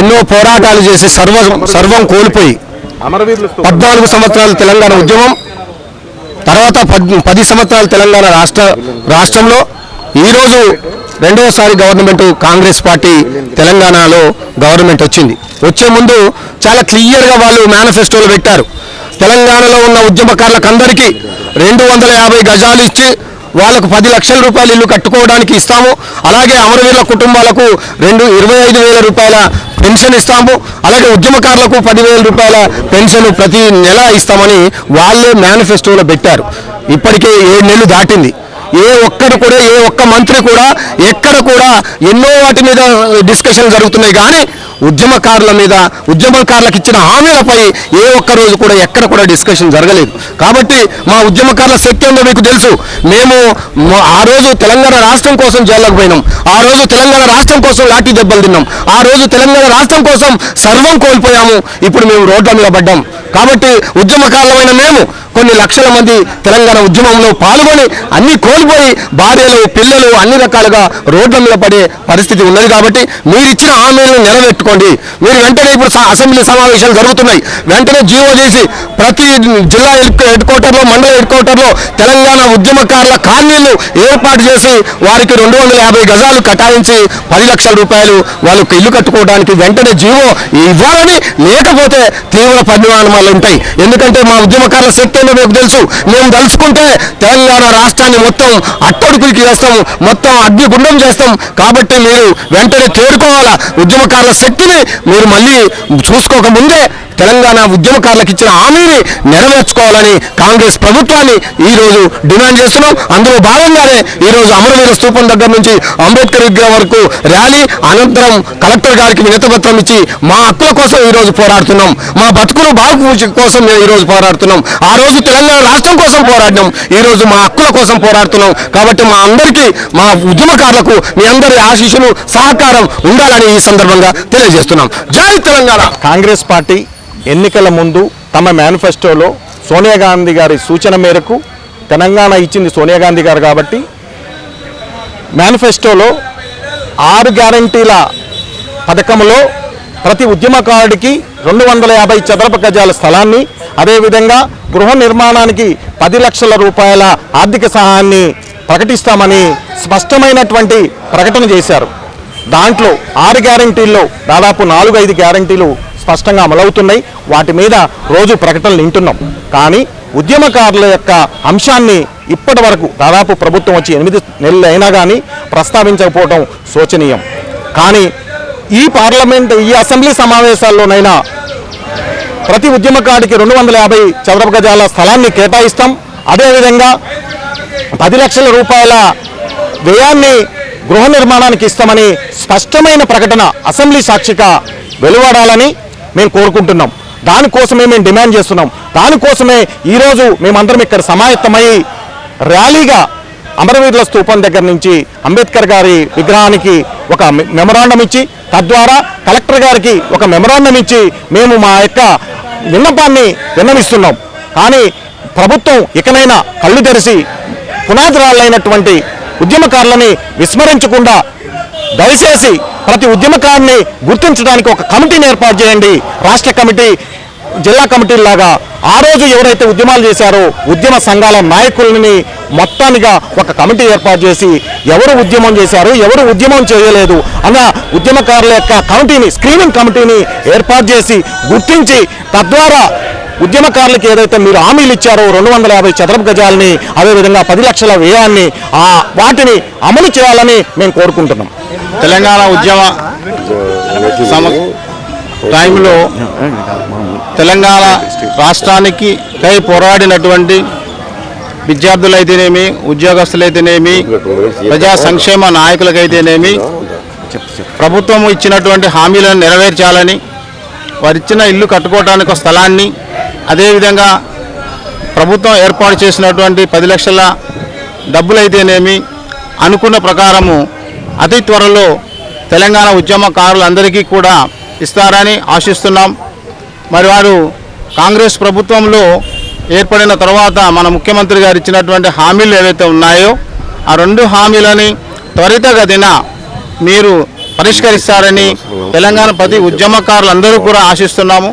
ఎన్నో పోరాటాలు చేసి సర్వం సర్వం కోల్పోయి పద్నాలుగు సంవత్సరాలు తెలంగాణ ఉద్యమం తర్వాత పద్ పది సంవత్సరాలు తెలంగాణ రాష్ట్ర రాష్ట్రంలో ఈరోజు రెండవసారి గవర్నమెంట్ కాంగ్రెస్ పార్టీ తెలంగాణలో గవర్నమెంట్ వచ్చింది. వచ్చే ముందు చాలా క్లియర్గా వాళ్ళు మేనిఫెస్టోలు పెట్టారు. తెలంగాణలో ఉన్న ఉద్యమకారులకు అందరికీ రెండు వందల యాభై గజాలు ఇచ్చి వాళ్ళకు పది లక్షల రూపాయలు ఇల్లు కట్టుకోవడానికి ఇస్తాము. అలాగే అమరవీరుల కుటుంబాలకు రెండు ఇరవై ఐదు వేల రూపాయల పెన్షన్ ఇస్తాము. అలాగే ఉద్యమకారులకు పదివేల రూపాయల పెన్షన్ ప్రతి నెల ఇస్తామని వాళ్ళే మేనిఫెస్టోలో పెట్టారు. ఇప్పటికే ఏడు నెలలు దాటింది. ఏ ఒక్కడు కూడా ఏ ఒక్క మంత్రి కూడా ఎక్కడ కూడా ఎన్నో వాటి మీద డిస్కషన్ జరుగుతున్నాయి. కానీ ఉద్యమకారుల మీద ఉద్యమకారులకు ఇచ్చిన హామీలపై ఏ ఒక్క రోజు కూడా ఎక్కడ కూడా డిస్కషన్ జరగలేదు. కాబట్టి మా ఉద్యమకారుల శక్తి ఏందో మీకు తెలుసు. మేము ఆ రోజు తెలంగాణ రాష్ట్రం కోసం జైల్లోకి పోయినాం. ఆ రోజు తెలంగాణ రాష్ట్రం కోసం లాఠీ దెబ్బలు తిన్నాం. ఆ రోజు తెలంగాణ రాష్ట్రం కోసం సర్వం కోల్పోయాము. ఇప్పుడు మేము రోడ్ల మీద పడ్డాం. కాబట్టి ఉద్యమకారులమైన మేము లక్షల మంది తెలంగాణ ఉద్యమంలో పాల్గొని అన్ని కోల్పోయి భార్యలు పిల్లలు అన్ని రకాలుగా రోడ్ల మీద పడే పరిస్థితి ఉన్నది కాబట్టి మీరు ఇచ్చిన హామీలను నెరవేర్చుకోండి. మీరు వెంటనే ఇప్పుడు అసెంబ్లీ సమావేశాలు జరుగుతున్నాయి. వెంటనే జీవో చేసి ప్రతి జిల్లా హెడ్ క్వార్టర్లో మండల హెడ్ క్వార్టర్లో తెలంగాణ ఉద్యమకారుల కాలనీలు ఏర్పాటు చేసి వారికి రెండు వందల యాభై గజాలు కటాయించి పది లక్షల రూపాయలు వాళ్ళకి ఇల్లు కట్టుకోవడానికి వెంటనే జీవో ఇవ్వాలని లేకపోతే తీవ్ర పరిణామాలు ఉంటాయి. ఎందుకంటే మా ఉద్యమకారుల శక్తి మీకు తెలుసు మేము తలుచుకుంటే తెలంగాణ రాష్ట్రాన్ని మొత్తం అట్టడుకులకి చేస్తాం మొత్తం అగ్నిగుండం చేస్తాం. కాబట్టి మీరు వెంటనే తేరుకోవాలా ఉద్యమకారుల శక్తిని మీరు మళ్ళీ చూసుకోకముందే తెలంగాణ ఉద్యమకారులకు ఇచ్చిన హామీని నెరవేర్చుకోవాలని కాంగ్రెస్ ప్రభుత్వాన్ని ఈ రోజు డిమాండ్ చేస్తున్నాం. అందులో భాగంగానే ఈరోజు అమరవీర స్తూపం దగ్గర నుంచి అంబేద్కర్ విగ్రహం వరకు ర్యాలీ అనంతరం కలెక్టర్ గారికి వినతిపత్రం ఇచ్చి మా హక్కుల కోసం ఈరోజు పోరాడుతున్నాం. మా బతుకులు బాగు కోసం మేము ఈరోజు పోరాడుతున్నాం. ఆ రోజు తెలంగాణ రాష్ట్రం కోసం పోరాడినాం. ఈరోజు మా హక్కుల కోసం పోరాడుతున్నాం. కాబట్టి మా అందరికీ మా ఉద్యమకారులకు మీ అందరి ఆశీస్సులు సహకారం ఉండాలని ఈ సందర్భంగా తెలియజేస్తున్నాం. జై తెలంగాణ! కాంగ్రెస్ పార్టీ ఎన్నికల ముందు తమ మేనిఫెస్టోలో సోనియా గాంధీ గారి సూచన మేరకు తెలంగాణ ఇచ్చింది సోనియా గాంధీ గారు కాబట్టి మేనిఫెస్టోలో ఆరు గ్యారంటీల పథకంలో ప్రతి ఉద్యమకారుడికి రెండు వందల యాభై చదరపు గజాల స్థలాన్ని అదేవిధంగా గృహ నిర్మాణానికి పది లక్షల రూపాయల ఆర్థిక సహాయాన్ని ప్రకటిస్తామని స్పష్టమైనటువంటి ప్రకటన చేశారు. దాంట్లో ఆరు గ్యారంటీల్లో దాదాపు నాలుగు ఐదు గ్యారంటీలు స్పష్టంగా అమలవుతున్నాయి. వాటి మీద రోజు ప్రకటనలు వింటున్నాం. కానీ ఉద్యమకారుల యొక్క అంశాన్ని ఇప్పటి వరకు దాదాపు ప్రభుత్వం వచ్చి ఎనిమిది నెలలు అయినా కానీ ప్రస్తావించకపోవడం శోచనీయం. కానీ ఈ పార్లమెంట్ ఈ అసెంబ్లీ సమావేశాల్లోనైనా ప్రతి ఉద్యమకారుడికి రెండు వందల యాభై చదరపు గజాల స్థలాన్ని కేటాయిస్తాం. అదేవిధంగా పది లక్షల రూపాయల వ్యయాన్ని గృహ నిర్మాణానికి ఇస్తామని స్పష్టమైన ప్రకటన అసెంబ్లీ సాక్షిగా వెలువడాలని మేము కోరుకుంటున్నాం. దానికోసమే మేము డిమాండ్ చేస్తున్నాం. దానికోసమే ఈరోజు మేమందరం ఇక్కడ సమాయత్తమై ర్యాలీగా అమరవీరుల స్థూపం దగ్గర నుంచి అంబేద్కర్ గారి విగ్రహానికి ఒక మెమరాండం ఇచ్చి తద్వారా కలెక్టర్ గారికి ఒక మెమరాండం ఇచ్చి మేము మా యొక్క విన్నపాన్ని విన్నవిస్తున్నాం. కానీ ప్రభుత్వం ఇకనైనా కళ్ళు తెరిచి పునాదిరాళ్ళైనటువంటి ఉద్యమకారులని విస్మరించకుండా దయచేసి ప్రతి ఉద్యమకారుని గుర్తించడానికి ఒక కమిటీని ఏర్పాటు చేయండి. రాష్ట్ర కమిటీ జిల్లా కమిటీలాగా ఆ రోజు ఎవరైతే ఉద్యమాలు చేశారో ఉద్యమ సంఘాల నాయకులని మొత్తానిగా ఒక కమిటీ ఏర్పాటు చేసి ఎవరు ఉద్యమం చేశారు ఎవరు ఉద్యమం చేయలేదు అన్న ఉద్యమకారుల యొక్క కమిటీని స్క్రీనింగ్ కమిటీని ఏర్పాటు చేసి గుర్తించి తద్వారా ఉద్యమకారులకు ఏదైతే మీరు హామీలు ఇచ్చారో రెండు వందల యాభై చదరపు గజాలని అదేవిధంగా పది లక్షల వ్యయాన్ని ఆ వాటిని అమలు చేయాలని మేము కోరుకుంటున్నాం. తెలంగాణ ఉద్యమ టైంలో తెలంగాణ రాష్ట్రానికి కై పోరాడినటువంటి విద్యార్థులైతేనేమి ఉద్యోగస్తులైతేనేమి ప్రజా సంక్షేమ నాయకులకైతేనేమి ప్రభుత్వం ఇచ్చినటువంటి హామీలను నెరవేర్చాలని వారు ఇచ్చిన ఇల్లు కట్టుకోవడానికి ఒక స్థలాన్ని అదేవిధంగా ప్రభుత్వం ఏర్పాటు చేసినటువంటి పది లక్షల డబ్బులైతేనేమి అనుకున్న ప్రకారము అతి త్వరలో తెలంగాణ ఉద్యమకారులందరికీ కూడా ఇస్తారని ఆశిస్తున్నాం. మరి వారు కాంగ్రెస్ ప్రభుత్వంలో ఏర్పడిన తర్వాత మన ముఖ్యమంత్రి గారు ఇచ్చినటువంటి హామీలు ఏవైతే ఉన్నాయో ఆ రెండు హామీలని త్వరితగతిన మీరు పరిష్కరిస్తారని తెలంగాణ ప్రతి ఉద్యమకారులందరూ కూడా ఆశిస్తున్నాము.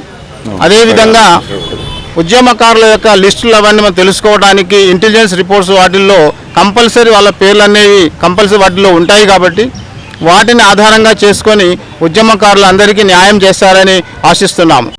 అదేవిధంగా ఉద్యమకారుల యొక్క లిస్టులు అవన్నీ మనం తెలుసుకోవడానికి ఇంటెలిజెన్స్ రిపోర్ట్స్ వాటిల్లో కంపల్సరీ వాళ్ళ పేర్లు అనేవి కంపల్సరీ వాటిలో ఉంటాయి కాబట్టి వాటిని ఆధారంగా చేసుకొని ఉద్యమకారులు అందరికీ న్యాయం చేస్తారని ఆశిస్తున్నాము